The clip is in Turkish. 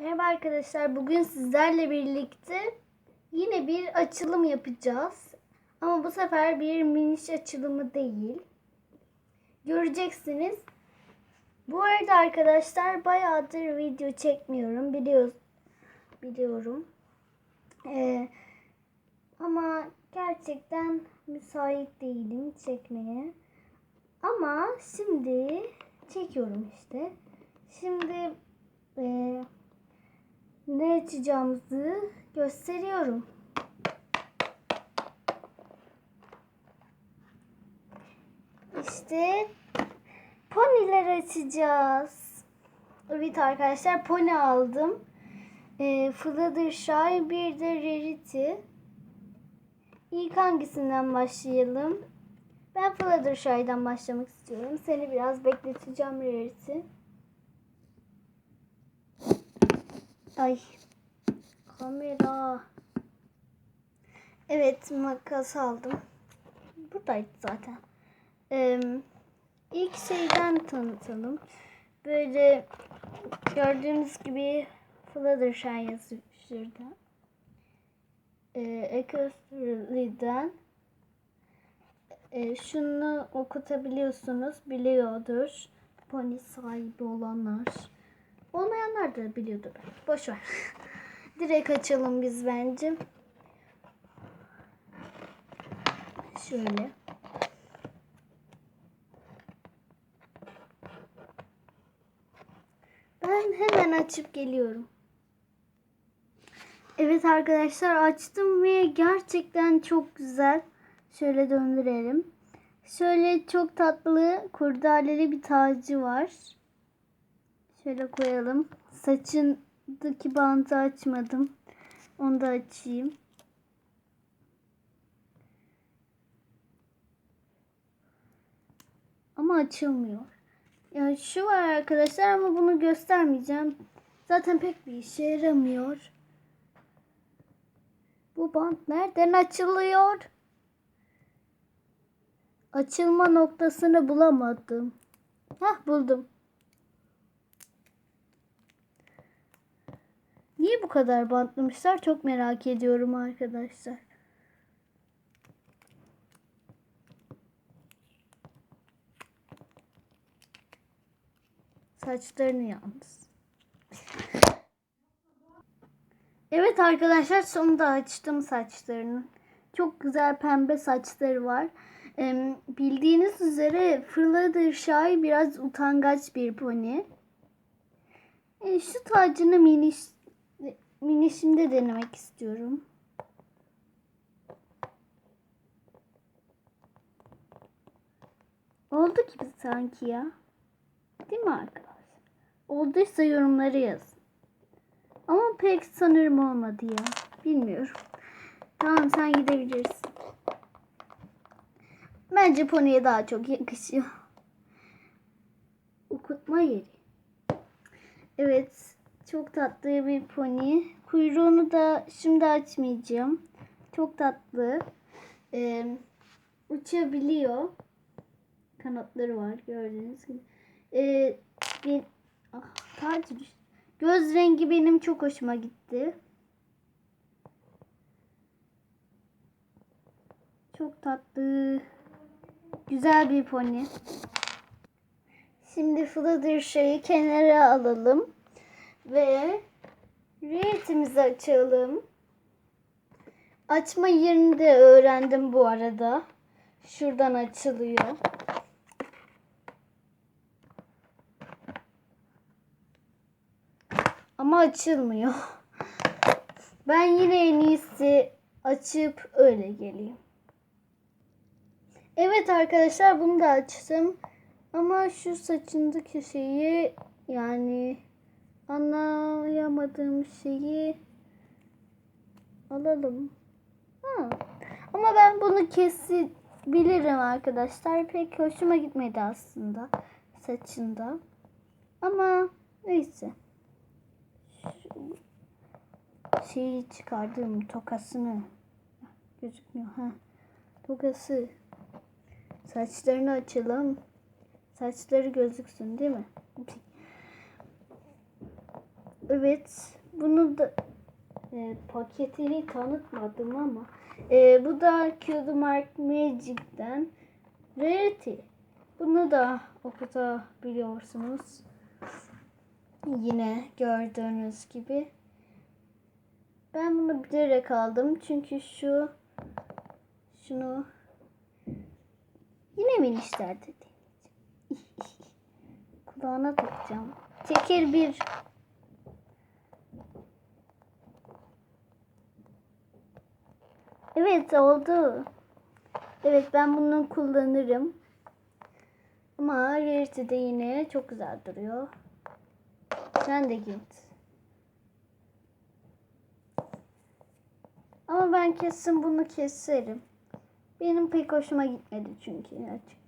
Merhaba arkadaşlar. Bugün sizlerle birlikte yine bir açılım yapacağız. Ama bu sefer bir miniş açılımı değil. Göreceksiniz. Bu arada arkadaşlar bayağıdır video çekmiyorum. Biliyoruz. Biliyorum. Ee, ama gerçekten müsait değilim çekmeye. Ama şimdi çekiyorum işte. Şimdi eee ne açacağımızı gösteriyorum. İşte poniler açacağız. Evet arkadaşlar pony aldım. E, Fluttershy bir de Rarity. İlk hangisinden başlayalım? Ben Fluttershy'dan başlamak istiyorum. Seni biraz bekleteceğim Rarity. Ay. Kamera. Evet makas aldım. Buradaydı zaten. Ee, ilk şeyden tanıtalım. Böyle gördüğünüz gibi Fluttershy yazıyor şurada. Ee, Ecostrily'den ee, şunu okutabiliyorsunuz. Biliyordur. Pony sahibi olanlar. Olmayanlar da biliyordur. Boş ver. Direkt açalım biz bence. Şöyle. Ben hemen açıp geliyorum. Evet arkadaşlar açtım ve gerçekten çok güzel. Şöyle döndürelim. Şöyle çok tatlı kurdaleli bir tacı var. Şöyle koyalım. Saçındaki bandı açmadım. Onu da açayım. Ama açılmıyor. Yani şu var arkadaşlar ama bunu göstermeyeceğim. Zaten pek bir işe yaramıyor. Bu bant nereden açılıyor? Açılma noktasını bulamadım. Hah buldum. Niye bu kadar bantlamışlar çok merak ediyorum arkadaşlar. Saçlarını yalnız. Evet arkadaşlar sonunda açtım saçlarını. Çok güzel pembe saçları var. Ee, bildiğiniz üzere Fluttershy biraz utangaç bir pony. E, şu tacını miniş, minişimde denemek istiyorum. Oldu gibi sanki ya. Değil mi arkadaşlar? Olduysa yorumları yazın. Ama pek sanırım olmadı ya. Bilmiyorum. Tamam sen gidebilirsin. Bence poniye daha çok yakışıyor. Okutma yeri. Evet. Çok tatlı bir pony. Kuyruğunu da şimdi açmayacağım. Çok tatlı. Ee, uçabiliyor. Kanatları var gördüğünüz gibi. Ee, bir, ah, düştü. Göz rengi benim çok hoşuma gitti. Çok tatlı. Güzel bir pony. Şimdi Fluttershy'yi kenara alalım. Ve Rarity'mizi açalım. Açma yerini de öğrendim bu arada. Şuradan açılıyor. Ama açılmıyor. Ben yine en iyisi açıp öyle geleyim. Evet arkadaşlar bunu da açtım. Ama şu saçındaki şeyi yani anlayamadığım şeyi alalım. Ha. Ama ben bunu kesebilirim arkadaşlar. Pek hoşuma gitmedi aslında saçında. Ama neyse. Şeyi çıkardım tokasını. Gözükmüyor ha. Tokası. Saçlarını açalım. Saçları gözüksün değil mi? Evet. Bunu da e, paketini tanıtmadım ama e, bu da Qmark Magic'ten Rarity. Bunu da okutabiliyorsunuz. Yine gördüğünüz gibi. Ben bunu bilerek aldım çünkü şu şunu yine minişler dedi. Kulağına takacağım. Teker bir Evet oldu. Evet ben bunu kullanırım. Ama Rarity de yine çok güzel duruyor. Sen de git. Ama ben kesin bunu keserim. Benim pek hoşuma gitmedi çünkü açık.